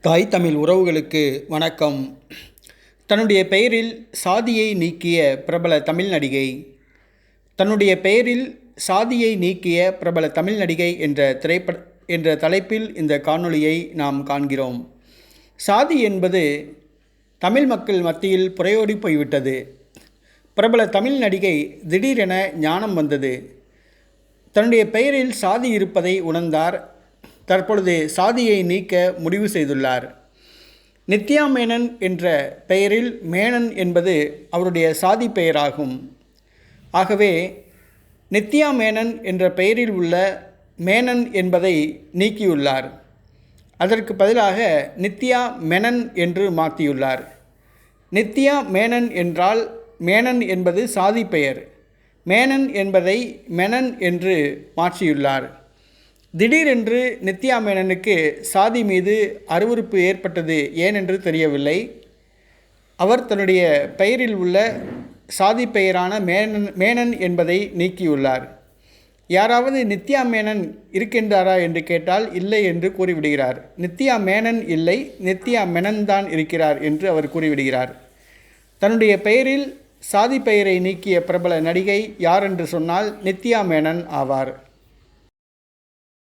தாய் தமிழ் உறவுகளுக்கு வணக்கம். தன்னுடைய பெயரில் சாதியை நீக்கிய பிரபல தமிழ் நடிகை தன்னுடைய பெயரில் சாதியை நீக்கிய பிரபல தமிழ் நடிகை என்ற திரைப்பட என்ற தலைப்பில் இந்த காணொளியை நாம் காண்கிறோம். சாதி என்பது தமிழ் மக்கள் மத்தியில் புறையோடி போய்விட்டது. பிரபல தமிழ் நடிகை திடீரென ஞானம் வந்தது. தன்னுடைய பெயரில் சாதி இருப்பதை உணர்ந்தார் தற்பொழுது சாதியை நீக்க முடிவு செய்துள்ளார். நித்யா மேனன் என்ற பெயரில் மேனன் என்பது அவருடைய சாதி பெயராகும். ஆகவே நித்யா மேனன் என்ற பெயரில் உள்ள மேனன் என்பதை நீக்கியுள்ளார். அதற்கு பதிலாக நித்யா மெனன் என்று மாற்றியுள்ளார் நித்யா மேனன் என்றால் மேனன் என்பது சாதி பெயர். மேனன் என்பதை மெனன் என்று மாற்றியுள்ளார். திடீரென்று நித்யா மேனனுக்கு சாதி மீது அருவறுப்பு ஏற்பட்டது ஏனென்று தெரியவில்லை. அவர் தன்னுடைய பெயரில் உள்ள சாதி பெயரான மேனன் மேனன் என்பதை நீக்கியுள்ளார். யாராவது நித்யா மேனன் இருக்கின்றாரா என்று கேட்டால் இல்லை என்று கூறிவிடுகிறார். நித்யா மேனன் இல்லை நித்யா மெனன் தான் இருக்கிறார் என்று அவர் கூறிவிடுகிறார். தன்னுடைய பெயரில் சாதி பெயரை நீக்கிய பிரபல நடிகை யார் என்று சொன்னால் நித்யா மேனன் ஆவார்.